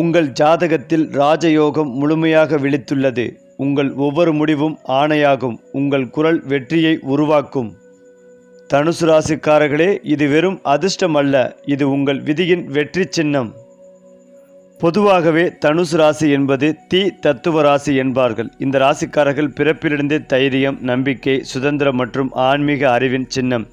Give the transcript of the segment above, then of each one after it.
உங்கள் ஜாதகத்தில் ராஜயோகம் முழுமையாக விழித்துள்ளது. உங்கள் ஒவ்வொரு முடிவும் ஆணையாகும். உங்கள் குரல் வெற்றியை உருவாக்கும். தனுசு ராசிக்காரர்களே இது வெறும் அதிர்ஷ்டம் அல்ல. இது உங்கள் விதியின் வெற்றி சின்னம். பொதுவாகவே தனுசு ராசி என்பது தீ தத்துவ ராசி என்பார்கள். இந்த ராசிக்காரர்கள் பிறப்பிலிருந்தே தைரியம் நம்பிக்கை சுதந்திரம் மற்றும் ஆன்மீக அறிவின் சின்னம்.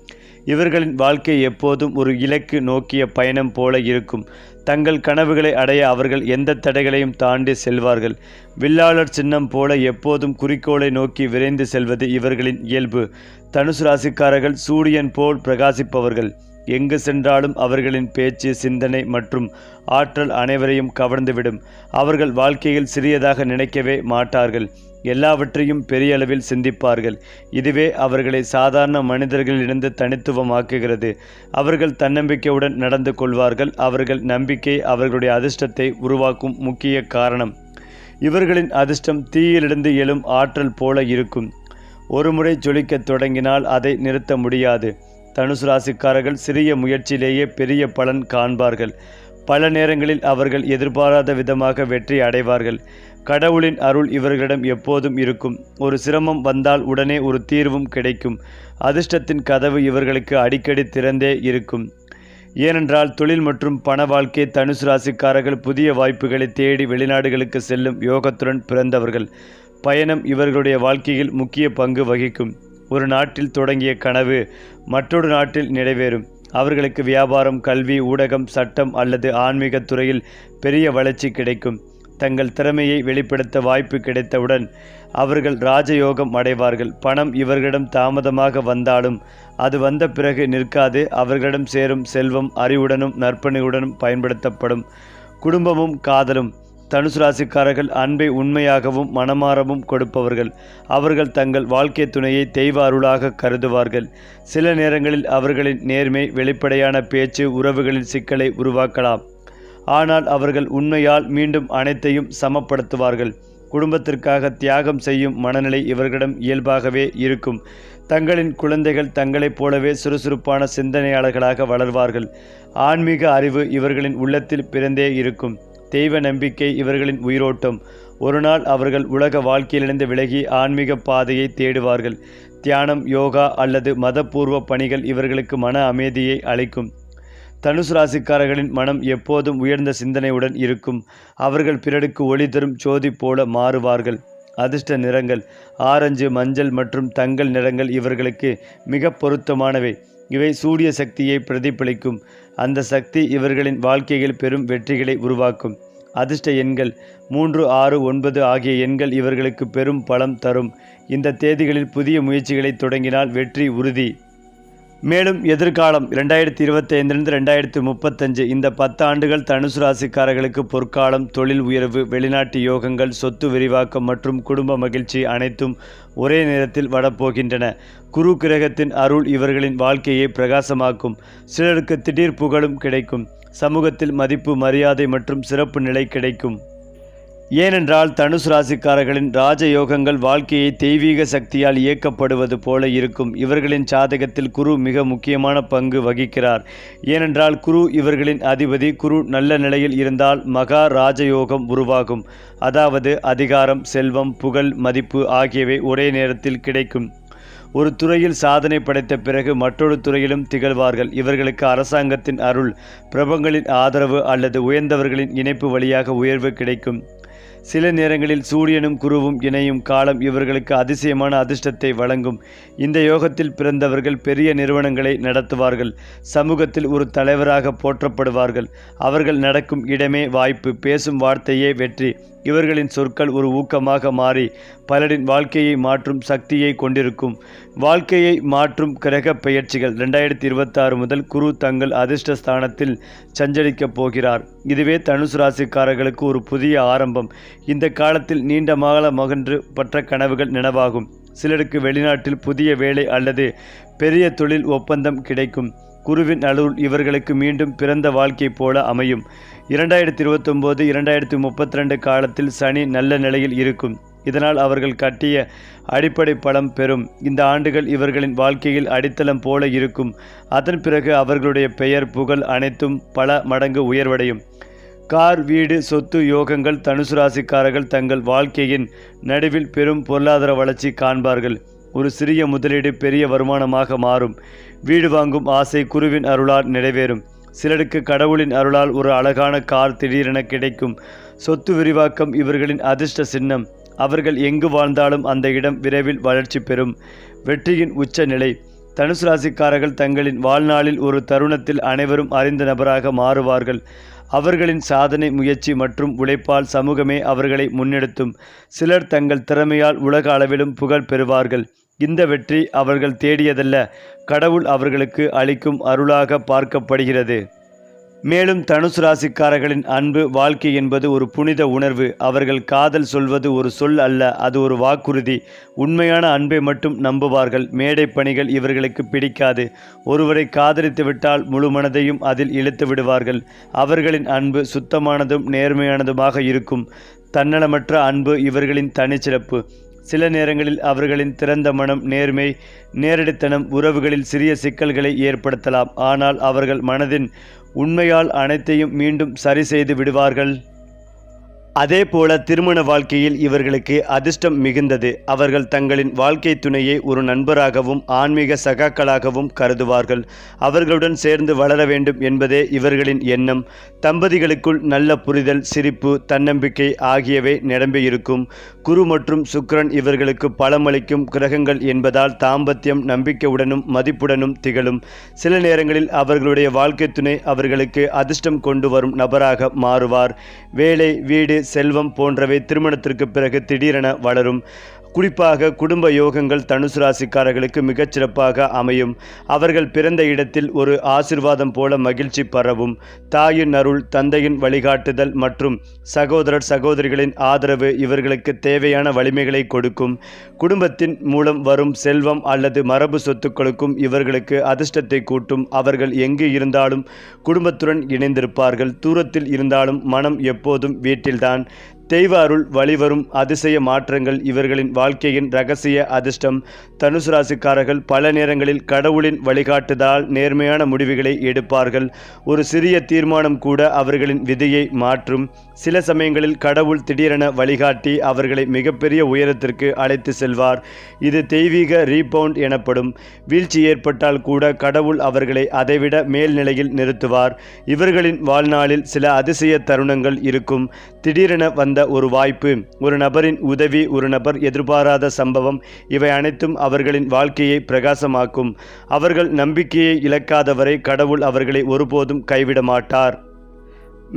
இவர்களின் வாழ்க்கை எப்போதும் ஒரு இலக்கு நோக்கிய பயணம் போல இருக்கும். தங்கள் கனவுகளை அடைய அவர்கள் எந்த தடைகளையும் தாண்டி செல்வார்கள். வில்லாளர் சின்னம் போல எப்போதும் குறிக்கோளை நோக்கி விரைந்து செல்வது இவர்களின் இயல்பு. தனுசு ராசிக்காரர்கள் சூரியன் போல் பிரகாசிப்பவர்கள். எங்கு சென்றாலும் அவர்களின் பேச்சு சிந்தனை மற்றும் ஆற்றல் அனைவரையும் கவர்ந்துவிடும். அவர்கள் வாழ்க்கையில் சிறியதாக நினைக்கவே மாட்டார்கள். எல்லாவற்றையும் பெரிய அளவில் சிந்திப்பார்கள். இதுவே அவர்களை சாதாரண மனிதர்களிலிருந்து தனித்துவமாக்குகிறது. அவர்கள் தன்னம்பிக்கையுடன் நடந்து கொள்வார்கள். அவர்கள் நம்பிக்கை அவர்களுடைய அதிர்ஷ்டத்தை உருவாக்கும் முக்கிய காரணம். இவர்களின் அதிர்ஷ்டம் தீயிலிருந்து எழும் ஆற்றல் போல இருக்கும். ஒருமுறை ஜொலிக்கத் தொடங்கினால் அதை நிறுத்த முடியாது. தனுசு ராசிக்காரர்கள் சிறிய முயற்சியிலேயே பெரிய பலன் காண்பார்கள். பல நேரங்களில் அவர்கள் எதிர்பாராத விதமாக வெற்றி அடைவார்கள். கடவுளின் அருள் இவர்களிடம் எப்போதும் இருக்கும். ஒரு சிரமம் வந்தால் உடனே ஒரு தீர்வும் கிடைக்கும். அதிர்ஷ்டத்தின் கதவு இவர்களுக்கு அடிக்கடி திறந்தே இருக்கும். ஏனென்றால் தொழில் மற்றும் பண வாழ்க்கை தனுசு ராசிக்காரர்கள் புதிய வாய்ப்புகளை தேடி வெளிநாடுகளுக்கு செல்லும் யோகத்துடன் பிறந்தவர்கள். பயணம் இவர்களுடைய வாழ்க்கையில் முக்கிய பங்கு வகிக்கும். ஒரு நாட்டில் தொடங்கிய கனவு மற்றொரு நாட்டில் நிறைவேறும். அவர்களுக்கு வியாபாரம் கல்வி ஊடகம் சட்டம் அல்லது ஆன்மீக துறையில் பெரிய வளர்ச்சி கிடைக்கும். தங்கள் திறமையை வெளிப்படுத்த வாய்ப்பு கிடைத்தவுடன் அவர்கள் ராஜயோகம் அடைவார்கள். பணம் இவர்களிடம் தாமதமாக வந்தாலும் அது வந்த பிறகு நிற்காது. அவர்களிடம் சேரும் செல்வம் அறிவுடனும் நற்பணியுடனும் பயன்படுத்தப்படும். குடும்பமும் காதலும். தனுசு ராசிக்காரர்கள் அன்பை உண்மையாகவும் மனமாறவும் கொடுப்பவர்கள். அவர்கள் தங்கள் வாழ்க்கை துணையை தெய்வ அருளாக கருதுவார்கள். சில நேரங்களில் அவர்களின் நேர்மை வெளிப்படையான பேச்சு உறவுகளின் சிக்கலை உருவாக்கலாம். ஆனால் அவர்கள் உண்மையால் மீண்டும் அனைத்தையும் சமப்படுத்துவார்கள். குடும்பத்திற்காக தியாகம் செய்யும் மனநிலை இவர்களிடம் இயல்பாகவே இருக்கும். தங்களின் குழந்தைகள் தங்களைப் போலவே சுறுசுறுப்பான சிந்தனையாளர்களாக வளர்வார்கள். ஆன்மீக அறிவு இவர்களின் உள்ளத்தில் பிறந்தே இருக்கும். தெய்வ நம்பிக்கை இவர்களின் உயிரோட்டம். ஒருநாள் அவர்கள் உலக வாழ்க்கையிலிருந்து விலகி ஆன்மீக பாதையை தேடுவார்கள். தியானம் யோகா அல்லது மதப்பூர்வ பணிகள் இவர்களுக்கு மன அமைதியை அளிக்கும். தனுசு ராசிக்காரர்களின் மனம் எப்போதும் உயர்ந்த சிந்தனையுடன் இருக்கும். அவர்கள் பிறருக்கு ஒளி தரும் ஜோதி போல மாறுவார்கள். அதிர்ஷ்ட நிறங்கள் ஆரஞ்சு மஞ்சள் மற்றும் தங்கள் நிறங்கள் இவர்களுக்கு மிக பொருத்தமானவை. இவை சூரிய சக்தியை பிரதிபலிக்கும். அந்த சக்தி இவர்களின் வாழ்க்கையில் பெரும் வெற்றிகளை உருவாக்கும். அதிர்ஷ்ட எண்கள் மூன்று ஆறு ஒன்பது ஆகிய எண்கள் இவர்களுக்கு பெரும் பலம் தரும். இந்த தேதிகளில் புதிய முயற்சிகளை தொடங்கினால் வெற்றி உறுதி. மேலும் எதிர்காலம் ரெண்டாயிரத்தி இருபத்தைந்திலிருந்து ரெண்டாயிரத்தி முப்பத்தஞ்சு இந்த பத்து ஆண்டுகள் தனுசு ராசிக்காரர்களுக்கு பொற்காலம் தொழில் உயர்வு வெளிநாட்டு யோகங்கள் சொத்து விரிவாக்கம் மற்றும் குடும்ப மகிழ்ச்சி அனைத்தும் ஒரே நேரத்தில் வரப்போகின்றன. குரு கிரகத்தின் அருள் இவர்களின் வாழ்க்கையை பிரகாசமாக்கும். சிலருக்கு திடீர் புகழும் கிடைக்கும். சமூகத்தில் மதிப்பு மரியாதை மற்றும் சிறப்பு நிலை கிடைக்கும். ஏனென்றால் தனுசு ராசிக்காரர்களின் ராஜயோகங்கள் வாழ்க்கையை தெய்வீக சக்தியால் இயக்கப்படுவது போல இருக்கும். இவர்களின் சாதகத்தில் குரு மிக முக்கியமான பங்கு வகிக்கிறார். ஏனென்றால் குரு இவர்களின் அதிபதி. குரு நல்ல நிலையில் இருந்தால் மகா ராஜயோகம் உருவாகும். அதாவது அதிகாரம் செல்வம் புகழ் மதிப்பு ஆகியவை ஒரே நேரத்தில் கிடைக்கும். ஒரு துறையில் சாதனை படைத்த பிறகு மற்றொரு துறையிலும் திகழ்வார்கள். இவர்களுக்கு அரசாங்கத்தின் அருள் பிரபங்களின் ஆதரவு அல்லது உயர்ந்தவர்களின் இணைப்பு வழியாக உயர்வு கிடைக்கும். சில நேரங்களில் சூரியனும் குருவும் இணையும் காலம் இவர்களுக்கு அதிசயமான அதிர்ஷ்டத்தை வழங்கும். இந்த யோகத்தில் பிறந்தவர்கள் பெரிய நிறுவனங்களை நடத்துவார்கள். சமூகத்தில் ஒரு தலைவராக போற்றப்படுவார்கள். அவர்கள் நடக்கும் இடமே வாய்ப்பு பேசும் வார்த்தையே வெற்றி. இவர்களின் சொற்கள் ஒரு ஊக்கமாக மாறி பலரின் வாழ்க்கையை மாற்றும் சக்தியை கொண்டிருக்கும். வாழ்க்கையை மாற்றும் கிரக பெயர்ச்சிகள் ரெண்டாயிரத்தி இருபத்தாறு முதல் குரு தங்கள் அதிர்ஷ்ட ஸ்தானத்தில் சஞ்சரிக்கப் போகிறார். இதுவே தனுசு ராசிக்காரர்களுக்கு ஒரு புதிய ஆரம்பம். இந்த காலத்தில் நீண்ட மால மகன்று பற்ற கனவுகள் நினைவாகும். சிலருக்கு வெளிநாட்டில் புதிய வேலை அல்லது பெரிய தொழில் ஒப்பந்தம் கிடைக்கும். குருவின் அருள் இவர்களுக்கு மீண்டும் பிறந்த வாழ்க்கை போல அமையும். இரண்டாயிரத்தி இருபத்தொம்போது இரண்டாயிரத்தி முப்பத்தி ரெண்டு காலத்தில் சனி நல்ல நிலையில் இருக்கும். இதனால் அவர்கள் கட்டிய அடிப்படை பலம் பெறும். இந்த ஆண்டுகள் இவர்களின் வாழ்க்கையில் அடித்தளம் போல இருக்கும். அதன் பிறகு அவர்களுடைய பெயர் புகழ் அனைத்தும் பல மடங்கு உயர்வடையும். கார் வீடு சொத்து யோகங்கள் தனுசு ராசிக்காரர்கள் தங்கள் வாழ்க்கையின் நடுவில் பெரும் பொருளாதார வளர்ச்சி காண்பார்கள். ஒரு சிறிய முதலீடு பெரிய வருமானமாக மாறும். வீடு வாங்கும் ஆசை குருவின் அருளால் நிறைவேறும். சிலருக்கு கடவுளின் அருளால் ஒரு அழகான கார் திடீரென கிடைக்கும். சொத்து விரிவாக்கம் இவர்களின் அதிர்ஷ்ட சின்னம். அவர்கள் எங்கு வாழ்ந்தாலும் அந்த இடம் விரைவில் வளர்ச்சி பெறும். வெற்றியின் உச்ச நிலை. தனுசு ராசிக்காரர்கள் தங்களின் வாழ்நாளில் ஒரு தருணத்தில் அனைவரும் அறிந்த நபராக மாறுவார்கள். அவர்களின் சாதனை முயற்சி மற்றும் உழைப்பால் சமூகமே அவர்களை முன்னெடுத்தும். சிலர் தங்கள் திறமையால் உலக அளவிலும் புகழ் பெறுவார்கள். இந்த வெற்றி அவர்கள் தேடியதல்ல. கடவுள் அவர்களுக்கு அளிக்கும் அருளாக பார்க்கப்படுகிறது. மேலும் தனுசு ராசிக்காரர்களின் அன்பு வாழ்க்கை என்பது ஒரு புனித உணர்வு. அவர்கள் காதல் சொல்வது ஒரு சொல் அல்ல அது ஒரு வாக்குறுதி. உண்மையான அன்பை மட்டும் நம்புவார்கள். மேடை பணிகள் இவர்களுக்கு பிடிக்காது. ஒருவரை காதலித்து விட்டால் முழு மனதையும் அதில் இழுத்து விடுவார்கள். அவர்களின் அன்பு சுத்தமானதும் நேர்மையானதுமாக இருக்கும். தன்னலமற்ற அன்பு இவர்களின் தனிச்சிறப்பு. சில நேரங்களில் அவர்களின் திறந்த மனம் நேர்மை நேரடித்தனம் உறவுகளில் சிறிய சிக்கல்களை ஏற்படுத்தலாம். ஆனால் அவர்கள் மனதின் உண்மையால் அனைத்தையும் மீண்டும் சரி செய்து விடுவார்கள். அதே போல திருமண வாழ்க்கையில் இவர்களுக்கு அதிர்ஷ்டம் மிகுந்தது. அவர்கள் தங்களின் வாழ்க்கை துணையை ஒரு நண்பராகவும் ஆன்மீக சகாக்களாகவும் கருதுவார்கள். அவர்களுடன் சேர்ந்து வளர வேண்டும் என்பதே இவர்களின் எண்ணம். தம்பதிகளுக்குள் நல்ல புரிதல் சிரிப்பு தன்னம்பிக்கை ஆகியவை நிரம்பியிருக்கும் குரு மற்றும் சுக்கிரன் இவர்களுக்கு பலமளிக்கும் கிரகங்கள் என்பதால் தாம்பத்தியம் நம்பிக்கையுடனும் மதிப்புடனும் திகழும். சில நேரங்களில் அவர்களுடைய வாழ்க்கை துணை அவர்களுக்கு அதிர்ஷ்டம் கொண்டு வரும் நபராக மாறுவார். வேலை வீடு செல்வம் போன்றவை திருமணத்திற்கு பிறகு திடீரென வளரும். குறிப்பாக குடும்ப யோகங்கள் தனுசு ராசிக்காரர்களுக்கு மிகச்சிறப்பாக அமையும். அவர்கள் பிறந்த இடத்தில் ஒரு ஆசிர்வாதம் போல மகிழ்ச்சி பரவும். தாயின் அருள் தந்தையின் வழிகாட்டுதல் மற்றும் சகோதரர் சகோதரிகளின் ஆதரவு இவர்களுக்கு தேவையான வலிமைகளை கொடுக்கும். குடும்பத்தின் மூலம் வரும் செல்வம் அல்லது மரபு சொத்துக்களுக்கும் இவர்களுக்கு அதிர்ஷ்டத்தை கூட்டும். அவர்கள் எங்கு இருந்தாலும் குடும்பத்துடன் இணைந்திருப்பார்கள். தூரத்தில் இருந்தாலும் மனம் எப்போதும் வீட்டில்தான். தெய்வ அருள் வழிவரும் அதிசய மாற்றங்கள் இவர்களின் வாழ்க்கையின் ரகசிய அதிர்ஷ்டம். தனுசு ராசிக்காரர்கள் பல நேரங்களில் கடவுளின் வழிகாட்டுதலால் நேர்மையான முடிவுகளை எடுப்பார்கள். ஒரு சிறிய தீர்மானம் கூட அவர்களின் விதியை மாற்றும். சில சமயங்களில் கடவுள் திடீரென வழிகாட்டி அவர்களை மிகப்பெரிய உயரத்திற்கு அழைத்து செல்வார். இது தெய்வீக ரீபவுண்ட் எனப்படும். வீழ்ச்சி ஏற்பட்டால் கூட கடவுள் அவர்களை அதைவிட மேல்நிலையில் நிறுத்துவார். இவர்களின் வாழ்நாளில் சில அதிசய தருணங்கள் இருக்கும். திடீரென வந்த ஒரு வாய்ப்பு. ஒரு நபரின் உதவி ஒரு நபர் எதிர்பாராத சம்பவம் இவை அனைத்தும் அவர்களின் வாழ்க்கையை பிரகாசமாக்கும். அவர்கள் நம்பிக்கையை இழக்காதவரை கடவுள் அவர்களை ஒருபோதும் கைவிட மாட்டார்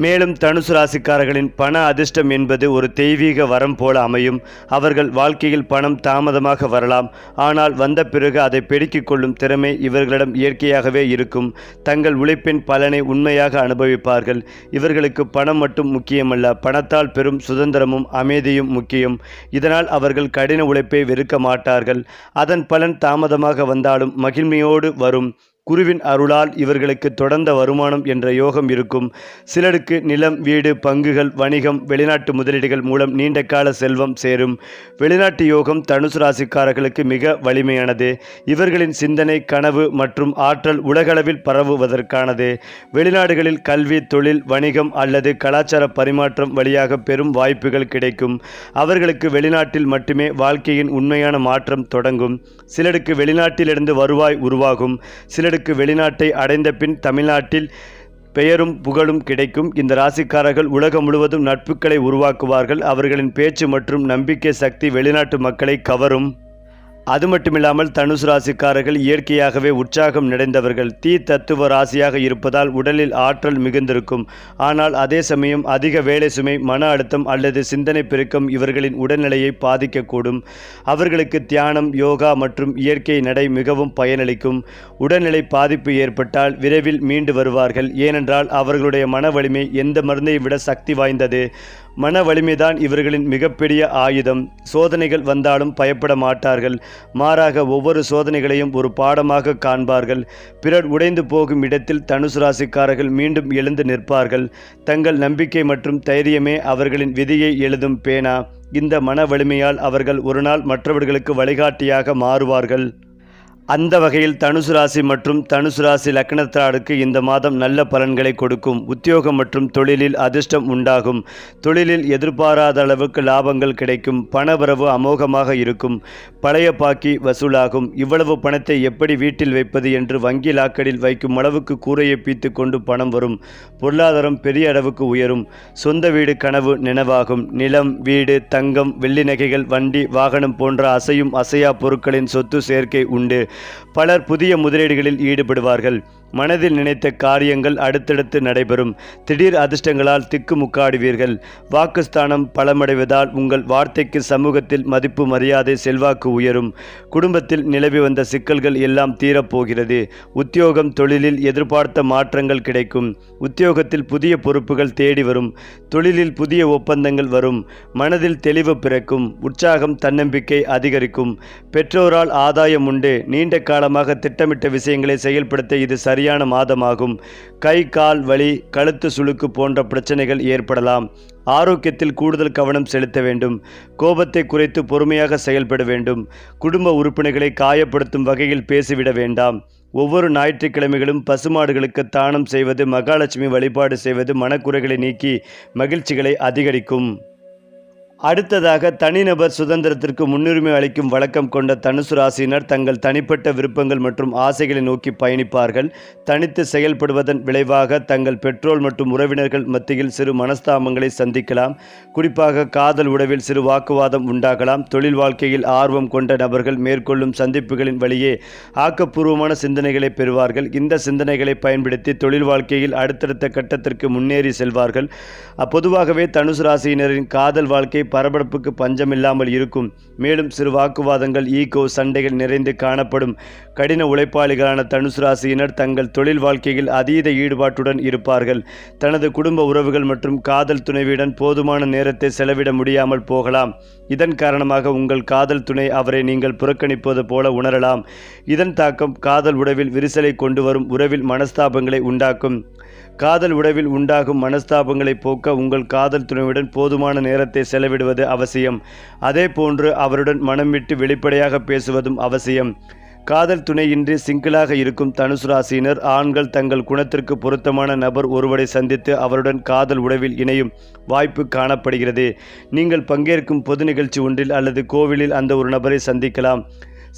மேலும் தனுசு ராசிக்காரர்களின் பண அதிர்ஷ்டம் என்பது ஒரு தெய்வீக வரம் போல அமையும். அவர்கள் வாழ்க்கையில் பணம் தாமதமாக வரலாம். ஆனால் வந்த பிறகு அதை பெருக்கிக் கொள்ளும் திறமை இவர்களிடம் இயற்கையாகவே இருக்கும். தங்கள் உழைப்பின் பலனை உண்மையாக அனுபவிப்பார்கள். இவர்களுக்கு பணம் மட்டும் முக்கியமல்ல பணத்தால் பெறும் சுதந்திரமும் அமைதியும் முக்கியம். இதனால் அவர்கள் கடின உழைப்பை வெறுக்க மாட்டார்கள். அதன் பலன் தாமதமாக வந்தாலும் மகிழ்மையோடு வரும். குருவின் அருளால் இவர்களுக்கு தொடர்ந்த வருமானம் என்ற யோகம் இருக்கும். சிலருக்கு நிலம் வீடு பங்குகள் வணிகம் வெளிநாட்டு முதலீடுகள் மூலம் நீண்ட கால செல்வம் சேரும். வெளிநாட்டு யோகம் தனுசு ராசிக்காரர்களுக்கு மிக வலிமையானது. இவர்களின் சிந்தனை கனவு மற்றும் ஆற்றல் உலகளவில் பரவுவதற்கானது. வெளிநாடுகளில் கல்வி தொழில் வணிகம் அல்லது கலாச்சார பரிமாற்றம் வழியாக பெரும் வாய்ப்புகள் கிடைக்கும். அவர்களுக்கு வெளிநாட்டில் மட்டுமே வாழ்க்கையின் உண்மையான மாற்றம் தொடங்கும். சிலருக்கு வெளிநாட்டிலிருந்து வருவாய் உருவாகும். சிலருக்கு வெளிநாட்டை அடைந்த பின் தமிழ்நாட்டில் பெயரும் புகழும் கிடைக்கும். இந்த ராசிக்காரர்கள் உலகம் முழுவதும் நட்புகளை உருவாக்குவார்கள். அவர்களின் பேச்சு மற்றும் நம்பிக்கை சக்தி வெளிநாட்டு மக்களை கவரும். அது மட்டுமில்லாமல் தனுசு ராசிக்காரர்கள் இயற்கையாகவே உற்சாகம் நிறைந்தவர்கள் தீ தத்துவ ராசியாக இருப்பதால் உடலில் ஆற்றல் மிகுந்திருக்கும். ஆனால் அதே சமயம் அதிக வேலை சுமை மன அழுத்தம் அல்லது சிந்தனை பெருக்கம் இவர்களின் உடல்நிலையை பாதிக்கக்கூடும். அவர்களுக்கு தியானம் யோகா மற்றும் இயற்கை நடை மிகவும் பயனளிக்கும். உடல்நிலை பாதிப்பு ஏற்பட்டால் விரைவில் மீண்டு வருவார்கள். ஏனென்றால் அவர்களுடைய மன வலிமை எந்த மருந்தை விட சக்தி வாய்ந்தது. மன வலிமைதான் இவர்களின் மிகப்பெரிய ஆயுதம். சோதனைகள் வந்தாலும் பயப்பட மாட்டார்கள். மாறாக ஒவ்வொரு சோதனைகளையும் ஒரு பாடமாக காண்பார்கள். பிறர் உடைந்து போகும் இடத்தில் தனுசு ராசிக்காரர்கள் மீண்டும் எழுந்து நிற்பார்கள். தங்கள் நம்பிக்கை மற்றும் தைரியமே அவர்களின் விதியை எழுதும் பேனா. இந்த மன வலிமையால் அவர்கள் ஒருநாள் மற்றவர்களுக்கு வழிகாட்டியாக மாறுவார்கள். அந்த வகையில் தனுசு ராசி மற்றும் தனுசு ராசி லக்னத்தாருக்கு இந்த மாதம் நல்ல பலன்களை கொடுக்கும். உத்தியோகம் மற்றும் தொழிலில் அதிர்ஷ்டம் உண்டாகும். தொழிலில் எதிர்பாராத அளவுக்கு லாபங்கள் கிடைக்கும். பணவரவு அமோகமாக இருக்கும். பழைய பாக்கி வசூலாகும். இவ்வளவு பணத்தை எப்படி வீட்டில் வைப்பது என்று வங்கி லாக்கடில் வைக்கும் அளவுக்கு கூரையை பீத்து கொண்டு பணம் வரும். பொருளாதாரம் பெரிய அளவுக்கு உயரும். சொந்த வீடு கனவு நினைவாகும். நிலம் வீடு தங்கம் வெள்ளி நகைகள் வண்டி வாகனம் போன்ற அசையும் அசையா பொருட்களின் சொத்து சேர்க்கை உண்டு. பலர் புதிய முதலீடுகளில் ஈடுபடுவார்கள். மனதில் நினைத்த காரியங்கள் அடுத்தடுத்து நடைபெறும். திடீர் அதிர்ஷ்டங்களால் திக்குமுக்காடுவீர்கள். வாக்குஸ்தானம் பலமடைவதால் உங்கள் வார்த்தைக்கு சமூகத்தில் மதிப்பு மரியாதை செல்வாக்கு உயரும். குடும்பத்தில் நிலவி வந்த சிக்கல்கள் எல்லாம் தீரப்போகிறது. உத்தியோகம் தொழிலில் எதிர்பார்த்த மாற்றங்கள் கிடைக்கும். உத்தியோகத்தில் புதிய பொறுப்புகள் தேடி வரும். தொழிலில் புதிய ஒப்பந்தங்கள் வரும். மனதில் தெளிவு பிறக்கும். உற்சாகம் தன்னம்பிக்கை அதிகரிக்கும். பெற்றோரால் ஆதாயம் உண்டு. நீண்ட காலமாக திட்டமிட்ட விஷயங்களை செயல்படுத்த இது சரியான மாதமாகும். கை கால் வலி கழுத்து சுளுக்கு போன்ற பிரச்சனைகள் ஏற்படலாம். ஆரோக்கியத்தில் கூடுதல் கவனம் செலுத்த வேண்டும். கோபத்தை குறைத்து பொறுமையாக செயல்பட வேண்டும். குடும்ப உறுப்பினர்களை காயப்படுத்தும் வகையில் பேசிவிட வேண்டாம். ஒவ்வொரு ஞாயிற்றுக்கிழமைகளும் பசுமாடுகளுக்கு தானம் செய்வது மகாலட்சுமி வழிபாடு செய்வது மனக்குறைகளை நீக்கி மகிழ்ச்சிகளை அதிகரிக்கும். அடுத்ததாக தனிநபர் சுதந்திரத்திற்கு முன்னுரிமை அளிக்கும் வழக்கம் கொண்ட தனுசு ராசியினர் தங்கள் தனிப்பட்ட விருப்பங்கள் மற்றும் ஆசைகளை நோக்கி பயணிப்பார்கள். தனித்து செயல்படுவதன் விளைவாக தங்கள் பெற்றோர் மற்றும் உறவினர்கள் மத்தியில் சிறு மனஸ்தாபங்களை சந்திக்கலாம். குறிப்பாக காதல் உறவில் சிறு வாக்குவாதம் உண்டாகலாம். தொழில் வாழ்க்கையில் ஆர்வம் கொண்ட நபர்கள் மேற்கொள்ளும் சந்திப்புகளின் வழியே ஆக்கப்பூர்வமான சிந்தனைகளை பெறுவார்கள். இந்த சிந்தனைகளை பயன்படுத்தி தொழில் வாழ்க்கையில் அடுத்தடுத்த கட்டத்திற்கு முன்னேறி செல்வார்கள். பொதுவாகவே தனுசு ராசியினரின் காதல் வாழ்க்கை பரபரப்புக்கு பஞ்சமில்லாமல் இருக்கும். மேலும் சிறு வாக்குவாதங்கள் ஈகோ சண்டைகள் நிறைந்து காணப்படும். கடின உழைப்பாளிகளான தனுசு ராசியினர் தங்கள் தொழில் வாழ்க்கையில் அதீத ஈடுபாட்டுடன் இருப்பார்கள். தனது குடும்ப உறவுகள் மற்றும் காதல் துணைவியுடன் போதுமான நேரத்தை செலவிட முடியாமல் போகலாம். இதன் காரணமாக உங்கள் காதல் துணை அவரை நீங்கள் புறக்கணிப்பது போல உணரலாம். இதன் தாக்கம் காதல் உறவில் விரிசலை கொண்டு வரும் உறவில் மனஸ்தாபங்களை உண்டாக்கும். காதல் உறவில் உண்டாகும் மனஸ்தாபங்களை போக்க உங்கள் காதல் துணையுடன் போதுமான நேரத்தை செலவிடுவது அவசியம். அதே போன்று அவருடன் மனம் விட்டு வெளிப்படையாக பேசுவதும் அவசியம். காதல் துணையின்றி சிங்கிளாக இருக்கும் தனுசு ராசியினர் ஆண்கள் தங்கள் குணத்திற்கு பொருத்தமான நபர் ஒருவரை சந்தித்து அவருடன் காதல் உறவில் இணையும் வாய்ப்பு காணப்படுகிறது. நீங்கள் பங்கேற்கும் பொது நிகழ்ச்சி ஒன்றில் அல்லது கோவிலில் அந்த ஒரு நபரை சந்திக்கலாம்.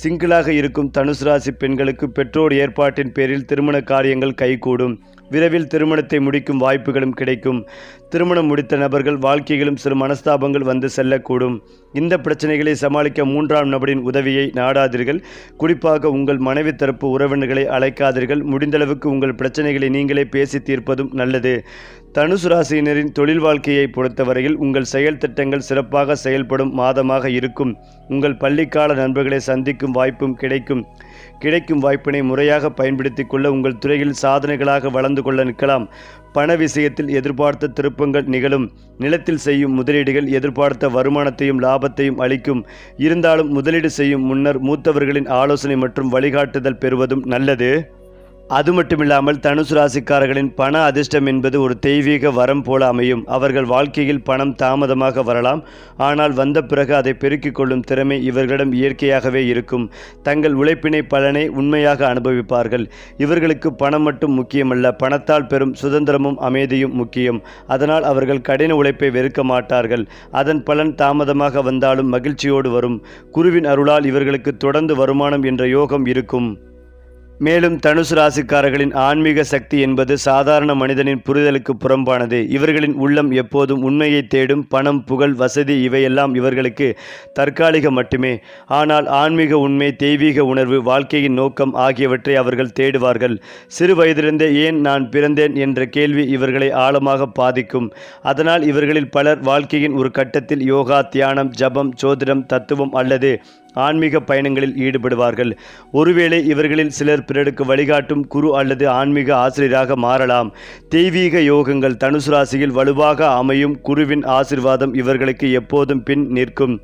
சிங்கிளாக இருக்கும் தனுசு ராசி பெண்களுக்கு பெற்றோர் ஏற்பாட்டின் பேரில் திருமண காரியங்கள் கைகூடும். விரைவில் திருமணத்தை முடிக்கும் வாய்ப்புகளும் கிடைக்கும். திருமணம் முடித்த நபர்கள் வாழ்க்கையிலும் சிறு மனஸ்தாபங்கள் வந்து செல்லக்கூடும். இந்த பிரச்சனைகளை சமாளிக்க மூன்றாம் நபரின் உதவியை நாடாதீர்கள். குறிப்பாக உங்கள் மனைவி தரப்பு உறவினர்களை அழைக்காதீர்கள். முடிந்தளவுக்கு உங்கள் பிரச்சனைகளை நீங்களே பேசி தீர்ப்பதும் நல்லது. தனுசு ராசியினரின் தொழில் வாழ்க்கையை பொறுத்தவரையில் உங்கள் செயல் திட்டங்கள் சிறப்பாக செயல்படும் மாதமாக இருக்கும். உங்கள் பள்ளிக்கால நண்பர்களை சந்திக்கும் வாய்ப்பும் கிடைக்கும். கிடைக்கும் வாய்ப்பினை முறையாக பயன்படுத்தி கொள்ள உங்கள் துறையில் சாதனைகளாக வளர்ந்து கொள்ள நிற்கலாம். பண விஷயத்தில் எதிர்பார்த்த திருப்பங்கள் நிகழும். நிலத்தில் செய்யும் முதலீடுகள் எதிர்பார்த்த வருமானத்தையும் லாபத்தையும் அளிக்கும். இருந்தாலும் முதலீடு செய்யும் முன்னர் மூத்தவர்களின் ஆலோசனை மற்றும் வழிகாட்டுதல் பெறுவதும் நல்லது. அது மட்டுமில்லாமல் தனுசு ராசிக்காரர்களின் பண அதிர்ஷ்டம் என்பது ஒரு தெய்வீக வரம் போல அமையும். அவர்கள் வாழ்க்கையில் பணம் தாமதமாக வரலாம். ஆனால் வந்த பிறகு அதை பெருக்கிக் கொள்ளும் திறமை இவர்களிடம் இயற்கையாகவே இருக்கும். தங்கள் உழைப்பினை பலனை உண்மையாக அனுபவிப்பார்கள். இவர்களுக்கு பணம் மட்டும் முக்கியமல்ல. பணத்தால் பெறும் சுதந்திரமும் அமைதியும் முக்கியம். அதனால் அவர்கள் கடின உழைப்பை வெறுக்க மாட்டார்கள். அதன் பலன் தாமதமாக வந்தாலும் மகிழ்ச்சியோடு வரும். குருவின் அருளால் இவர்களுக்கு தொடர்ந்து வருமானம் என்ற யோகம் இருக்கும். மேலும் தனுசு ராசிக்காரர்களின் ஆன்மீக சக்தி என்பது சாதாரண மனிதனின் புரிதலுக்கு புறம்பானது. இவர்களின் உள்ளம் எப்போதும் உண்மையை தேடும் பணம் புகழ் வசதி இவையெல்லாம் இவர்களுக்கு தற்காலிக மட்டுமே. ஆனால் ஆன்மீக உண்மை தெய்வீக உணர்வு வாழ்க்கையின் நோக்கம் ஆகியவற்றை அவர்கள் தேடுவார்கள். சிறு வயதிலிருந்தே ஏன் நான் பிறந்தேன் என்ற கேள்வி இவர்களை ஆழமாக பாதிக்கும். அதனால் இவர்களில் பலர் வாழ்க்கையின் ஒரு கட்டத்தில் யோகா தியானம் ஜபம் சோதிடம் தத்துவம் அல்லது ஆன்மீக பயணங்களில் ஈடுபடுவார்கள். ஒருவேளை இவர்களில் சிலர் பிறருக்கு வழிகாட்டும் குரு அல்லது ஆன்மீக ஆசிரியராக மாறலாம். தெய்வீக யோகங்கள் தனுசு ராசியில் வலுவாக அமையும் குருவின் ஆசிர்வாதம் இவர்களுக்கு எப்போதும் பின் நிற்கும்.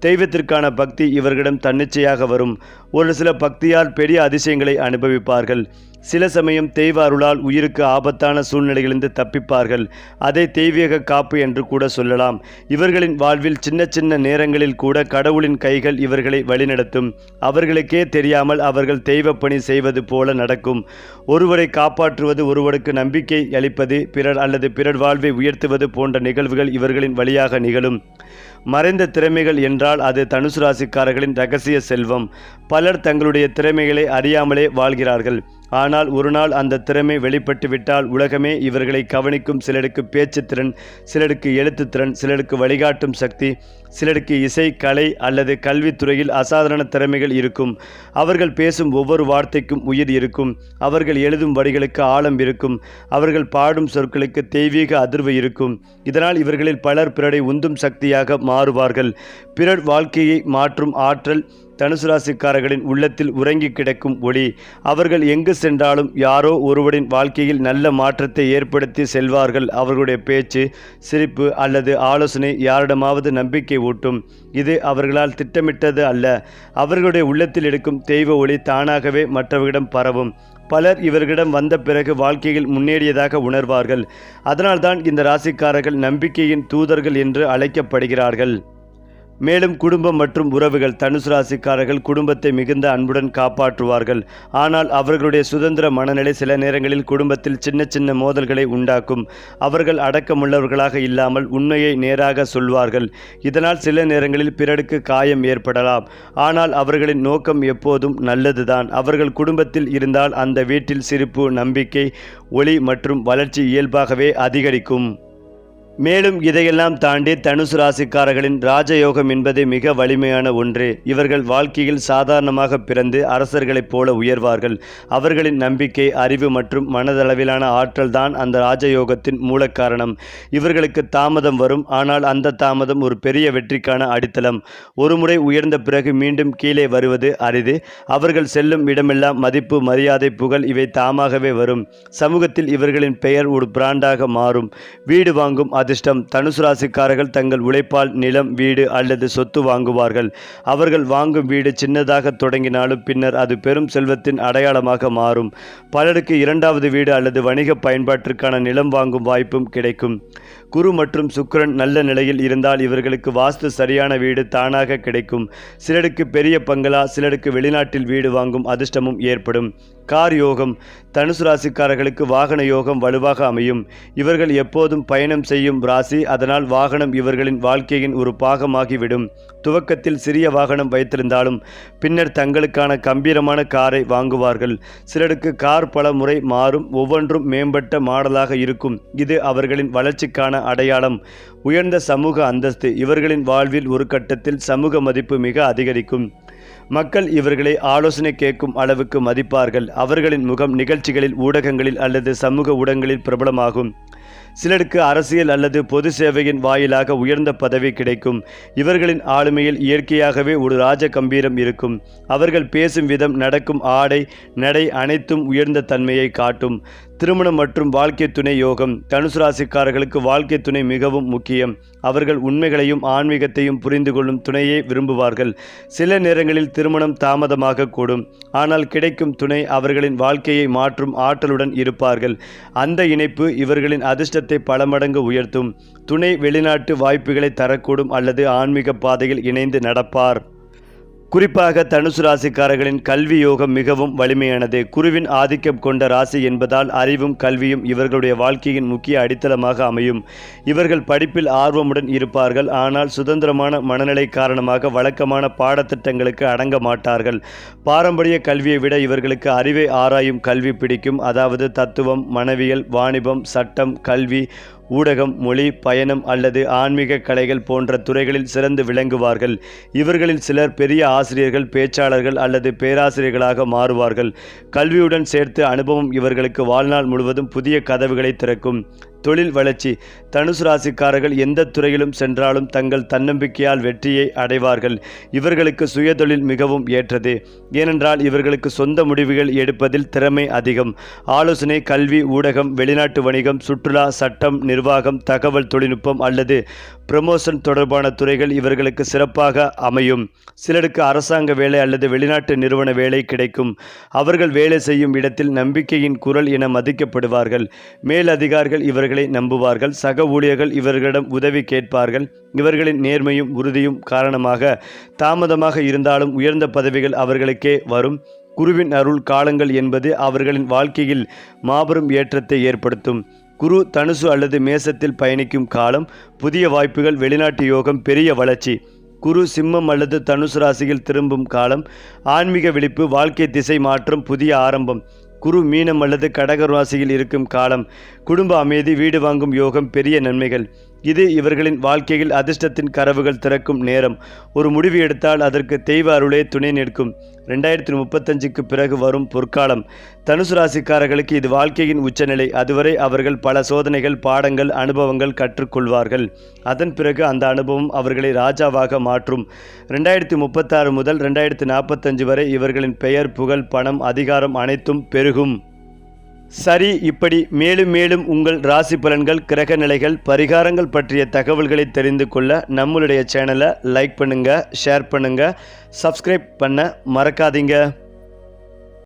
தெய்வத்திற்கான பக்தி இவர்களிடம் தன்னிச்சையாக வரும். ஒரு சில பக்தியால் பெரிய அதிசயங்களை அனுபவிப்பார்கள். சில சமயம் தெய்வ அருளால் உயிருக்கு ஆபத்தான சூழ்நிலையிலிருந்து தப்பிப்பார்கள். அதை தெய்வீக காப்பு என்று கூட சொல்லலாம். இவர்களின் வாழ்வில் சின்ன சின்ன நேரங்களில் கூட கடவுளின் கைகள் இவர்களை வழிநடத்தும். அவர்களுக்கே தெரியாமல் அவர்கள் தெய்வ பணி செய்வது போல நடக்கும். ஒருவரை காப்பாற்றுவது ஒருவருக்கு நம்பிக்கை அளிப்பது பிறர் அல்லது பிறர் வாழ்வை உயர்த்துவது போன்ற நிகழ்வுகள் இவர்களின் வழியாக நிகழும். மறைந்த திறமைகள் என்றால் அது தனுசு ராசிக்காரர்களின் ரகசிய செல்வம். பலர் தங்களுடைய திறமைகளை அறியாமலே வாழ்கிறார்கள். ஆனால் ஒரு நாள் அந்த திறமை வெளிப்பட்டுவிட்டால் உலகமே இவர்களை கவனிக்கும் சிலருக்கு பேச்சுத்திறன் சிலருக்கு எழுத்துத்திறன் சிலருக்கு வழிகாட்டும் சக்தி சிலருக்கு இசை கலை அல்லது கல்வித்துறையில் அசாதாரண திறமைகள் இருக்கும். அவர்கள் பேசும் ஒவ்வொரு வார்த்தைக்கும் உயிர் இருக்கும். அவர்கள் எழுதும் வரிகளுக்கு ஆழம் இருக்கும். அவர்கள் பாடும் சொற்களுக்கு தெய்வீக அதிர்வு இருக்கும். இதனால் இவர்களில் பலர் பிறரை உந்தும் சக்தியாக மாறுவார்கள். பிறர் வாழ்க்கையை மாற்றும் ஆற்றல் தனுசு ராசிக்காரர்களின் உள்ளத்தில் உறங்கி கிடக்கும் ஒளி. அவர்கள் எங்கு சென்றாலும் யாரோ ஒருவரின் வாழ்க்கையில் நல்ல மாற்றத்தை ஏற்படுத்தி செல்வார்கள். அவர்களுடைய பேச்சு சிரிப்பு அல்லது ஆலோசனை யாரிடமாவது நம்பிக்கை ஊட்டும். இது அவர்களால் திட்டமிட்டது அல்ல. அவர்களுடைய உள்ளத்தில் எடுக்கும் தெய்வ ஒளி தானாகவே மற்றவர்களிடம் பரவும். பலர் இவர்களிடம் வந்த பிறகு வாழ்க்கையில் முன்னேறியதாக உணர்வார்கள். அதனால்தான் இந்த ராசிக்காரர்கள் நம்பிக்கையின் தூதர்கள் என்று அழைக்கப்படுகிறார்கள். மேலும் குடும்பம் மற்றும் உறவுகள் தனுசு ராசிக்காரர்கள் குடும்பத்தை மிகுந்த அன்புடன் காப்பாற்றுவார்கள். ஆனால் அவர்களுடைய சுதந்திர மனநிலை சில நேரங்களில் குடும்பத்தில் சின்ன சின்ன மோதல்களை உண்டாக்கும். அவர்கள் அடக்கமுள்ளவர்களாக இல்லாமல் உண்மையை நேராக சொல்வார்கள். இதனால் சில நேரங்களில் பிறருக்கு காயம் ஏற்படலாம். ஆனால் அவர்களின் நோக்கம் எப்போதும் நல்லதுதான். அவர்கள் குடும்பத்தில் இருந்தால் அந்த வீட்டில் சிரிப்பு நம்பிக்கை ஒளி மற்றும் வளர்ச்சி இயல்பாகவே அதிகரிக்கும். மேலும் இதையெல்லாம் தாண்டி தனுசு ராசிக்காரர்களின் ராஜயோகம் என்பது மிக வலிமையான ஒன்று. இவர்கள் வாழ்க்கையில் சாதாரணமாக பிறந்து அரசர்களைப் போல உயர்வார்கள். அவர்களின் நம்பிக்கை அறிவு மற்றும் மனதளவிலான ஆற்றல் தான் அந்த ராஜயோகத்தின் மூல காரணம் இவர்களுக்கு தாமதம் வரும். ஆனால் அந்த தாமதம் ஒரு பெரிய வெற்றிக்கான அடித்தளம். ஒருமுறை உயர்ந்த பிறகு மீண்டும் கீழே வருவது அரிது. அவர்கள் செல்லும் இடமெல்லாம் மதிப்பு மரியாதை புகழ் இவை தாமாகவே வரும். சமூகத்தில் இவர்களின் பெயர் ஒரு பிராண்டாக மாறும். வீடு வாங்கும் அதிர்ஷ்டம். தனுசு ராசிக்காரர்கள் தங்கள் உழைப்பால் நிலம் வீடு அல்லது சொத்து வாங்குவார்கள். அவர்கள் வாங்கும் வீடு சின்னதாக தொடங்கினாலும் பின்னர் அது பெரும் செல்வத்தின் அடையாளமாக மாறும். பலருக்கு இரண்டாவது வீடு அல்லது வணிக பயன்பாட்டிற்கான நிலம் வாங்கும் வாய்ப்பும் கிடைக்கும். குரு மற்றும் சுக்கிரன் நல்ல நிலையில் இருந்தால் இவர்களுக்கு வாஸ்து சரியான வீடு தானாக கிடைக்கும். சிலருக்கு பெரிய பங்களா சிலருக்கு வெளிநாட்டில் வீடு வாங்கும் அதிர்ஷ்டமும் ஏற்படும். கார் யோகம் தனுசு ராசிக்காரர்களுக்கு வாகன யோகம் வலுவாக அமையும். இவர்கள் எப்போதும் பயணம் செய்யும் ராசி அதனால் வாகனம் இவர்களின் வாழ்க்கையின் ஒரு பாகமாகிவிடும். துவக்கத்தில் சிறிய வாகனம் வைத்திருந்தாலும் பின்னர் தங்களுக்கான கம்பீரமான காரை வாங்குவார்கள். சிலருக்கு கார் பல முறை மாறும் ஒவ்வொன்றும் மேம்பட்ட மாடலாக இருக்கும். இது அவர்களின் வளர்ச்சிக்கான அடையாளம். உயர்ந்த சமூக அந்தஸ்து இவர்களின் வாழ்வில் ஒரு கட்டத்தில் சமூக மதிப்பு மிக அதிகரிக்கும். மக்கள் இவர்களை ஆலோசனை கேட்கும் அளவுக்கு மதிப்பார்கள். அவர்களின் முகம் நிகழ்ச்சிகளில் ஊடகங்களில் அல்லது சமூக ஊடகங்களில் பிரபலமாகும். சிலருக்கு அரசியல் அல்லது பொது சேவையின் வாயிலாக உயர்ந்த பதவி கிடைக்கும். இவர்களின் ஆளுமையில் இயற்கையாகவே ஒரு ராஜ கம்பீரம் இருக்கும். அவர்கள் பேசும் விதம் நடக்கும் ஆடை நடை அனைத்தும் உயர்ந்த தன்மையை காட்டும். திருமணம் மற்றும் வாழ்க்கை துணை யோகம். தனுசு ராசிக்காரர்களுக்கு வாழ்க்கை துணை மிகவும் முக்கியம். அவர்கள் உண்மைகளையும் ஆன்மீகத்தையும் புரிந்து கொள்ளும் துணையை விரும்புவார்கள். சில நேரங்களில் திருமணம் தாமதமாக கூடும். ஆனால் கிடைக்கும் துணை அவர்களின் வாழ்க்கையை மாற்றும் ஆற்றலுடன் இருப்பார்கள். அந்த இணைப்பு இவர்களின் அதிர்ஷ்டத்தை பல மடங்கு உயர்த்தும். துணை வெளிநாட்டு வாய்ப்புகளை தரக்கூடும் அல்லது ஆன்மீக பாதையில் இணைந்து நடப்பார். குறிப்பாக தனுசு ராசிக்காரர்களின் கல்வி யோகம் மிகவும் வலிமையானது. குருவின் ஆதிக்கம் கொண்ட ராசி என்பதால் அறிவும் கல்வியும் இவர்களுடைய வாழ்க்கையின் முக்கிய அடித்தளமாக அமையும். இவர்கள் படிப்பில் ஆர்வமுடன் இருப்பார்கள். ஆனால் சுதந்திரமான மனநிலை காரணமாக வழக்கமான பாடத்திட்டங்களுக்கு அடங்க மாட்டார்கள். பாரம்பரிய கல்வியை விட இவர்களுக்கு அறிவை ஆராயும் கல்வி பிடிக்கும். அதாவது தத்துவம் மனவியல் வாணிபம் சட்டம் கல்வி ஊடகம் மொழி பயணம் அல்லது ஆன்மீக கலைகள் போன்ற துறைகளில் சிறந்து விளங்குவார்கள். இவர்களில் சிலர் பெரிய ஆசிரியர்கள் பேச்சாளர்கள் அல்லது பேராசிரியர்களாக மாறுவார்கள். கல்வியுடன் சேர்த்து அனுபவம் இவர்களுக்கு வாழ்நாள் முழுவதும் புதிய கதவுகளை திறக்கும். தொழில் வளர்ச்சி. தனுசு ராசிக்காரர்கள் எந்த துறையிலும் சென்றாலும் தங்கள் தன்னம்பிக்கையால் வெற்றியை அடைவார்கள். இவர்களுக்கு சுயதொழில் மிகவும் ஏற்றது. ஏனென்றால் இவர்களுக்கு சொந்த முடிவுகள் எடுப்பதில் திறமை அதிகம். ஆலோசனை கல்வி ஊடகம் வெளிநாட்டு வணிகம் சுற்றுலா சட்டம் நிர்வாகம் தகவல் தொழில்நுட்பம் அல்லது ப்ரமோஷன் தொடர்பான துறைகள் இவர்களுக்கு சிறப்பாக அமையும். சிலருக்கு அரசாங்க வேலை அல்லது வெளிநாட்டு நிறுவன வேலை கிடைக்கும். அவர்கள் வேலை செய்யும் இடத்தில் நம்பிக்கையின் குரல் என மதிக்கப்படுவார்கள். மேலதிகாரிகள் இவர்களை நம்புவார்கள். சக ஊழியர்கள் இவர்களிடம் உதவி கேட்பார்கள். இவர்களின் நேர்மையும் உறுதியும் காரணமாக தாமதமாக இருந்தாலும் உயர்ந்த பதவிகள் அவர்களுக்கே வரும். குருவின் அருள் காலங்கள் என்பது அவர்களின் வாழ்க்கையில் மாபெரும் ஏற்றத்தை ஏற்படுத்தும். குரு தனுசு அல்லது மேசத்தில் பயணிக்கும் காலம் புதிய வாய்ப்புகள் வெளிநாட்டு யோகம் பெரிய வளர்ச்சி. குரு சிம்மம் அல்லது தனுசு ராசியில் திரும்பும் காலம் ஆன்மீக விழிப்பு வாழ்க்கை திசை மாற்றம் புதிய ஆரம்பம். குரு மீனம் அல்லது கடக ராசியில் இருக்கும் காலம் குடும்ப அமைதி வீடு வாங்கும் யோகம் பெரிய நன்மைகள். இது இவர்களின் வாழ்க்கையில் அதிர்ஷ்டத்தின் கரவுகள் திறக்கும் நேரம். ஒரு முடிவு எடுத்தால் அதற்கு தெய்வ அருளே துணை நிற்கும். ரெண்டாயிரத்தி முப்பத்தஞ்சுக்கு பிறகு வரும் பொற்காலம். தனுசு ராசிக்காரர்களுக்கு இது வாழ்க்கையின் உச்சநிலை. அதுவரை அவர்கள் பல சோதனைகள் பாடங்கள் அனுபவங்கள் கற்றுக்கொள்வார்கள். அதன் பிறகு அந்த அனுபவம் அவர்களை ராஜாவாக மாற்றும். ரெண்டாயிரத்தி முப்பத்தாறு முதல் ரெண்டாயிரத்தி நாற்பத்தஞ்சு வரை இவர்களின் பெயர் புகழ் பணம் அதிகாரம் அனைத்தும் பெருகும். சரி இப்படி மேலும் மேலும் உங்கள் ராசி பலன்கள் கிரக நிலைகள் பரிகாரங்கள் பற்றிய தகவல்களை தெரிந்து கொள்ள நம்மளுடைய சேனலை லைக் பண்ணுங்கள் ஷேர் பண்ணுங்கள் சப்ஸ்கிரைப் பண்ண மறக்காதீங்க.